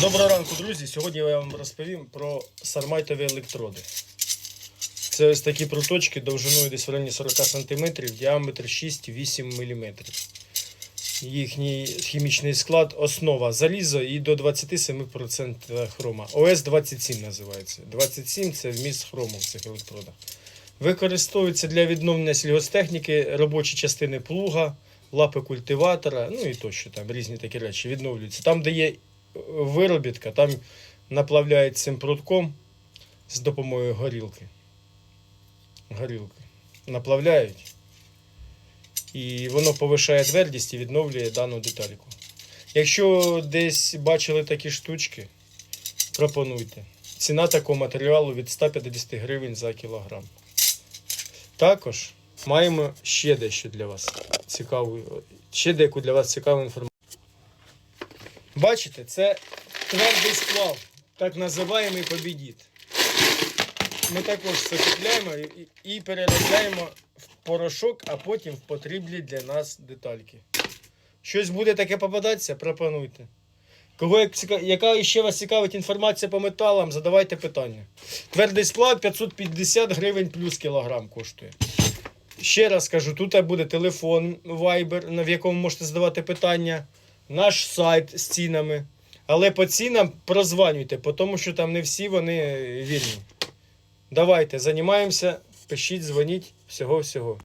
Доброго ранку, друзі. Сьогодні я вам розповім про сармайтові електроди. Це ось такі пруточки довжиною десь в районі 40 см, діаметр 6-8 мм. Їхній хімічний склад основа залізо і до 27% хрома. ОС-27 називається. 27 це вміст хрому в цих електродах. Використовується для відновлення сільгостехніки робочі частини плуга, лапи культиватора, ну і тощо там різні такі речі відновлюються. Там, де є виробітка, там наплавляють цим прутком з допомогою горілки. Горілки. Наплавляють. І воно повишає твердість і відновлює дану детальку. Якщо десь бачили такі штучки, пропонуйте. Ціна такого матеріалу від 150 гривень за кілограм. Також маємо ще дещо для вас цікаву, ще деяку для вас цікаву інформацію. Бачите, це твердий сплав, так називаємий побідіт. Ми також це купляємо і, переробляємо в порошок, а потім в потрібні для нас детальки. Щось буде таке попадатися, пропонуйте. Кого яка ще вас цікавить інформація по металам, задавайте питання. Твердий сплав 550 гривень плюс кілограм коштує. Ще раз кажу, тут буде телефон Viber, в якому можете задавати питання, наш сайт з цінами. Але по цінам прозванюйте, тому що там не всі вони вільні. Давайте, займаємося, пишіть, дзвоніть, всього-всього.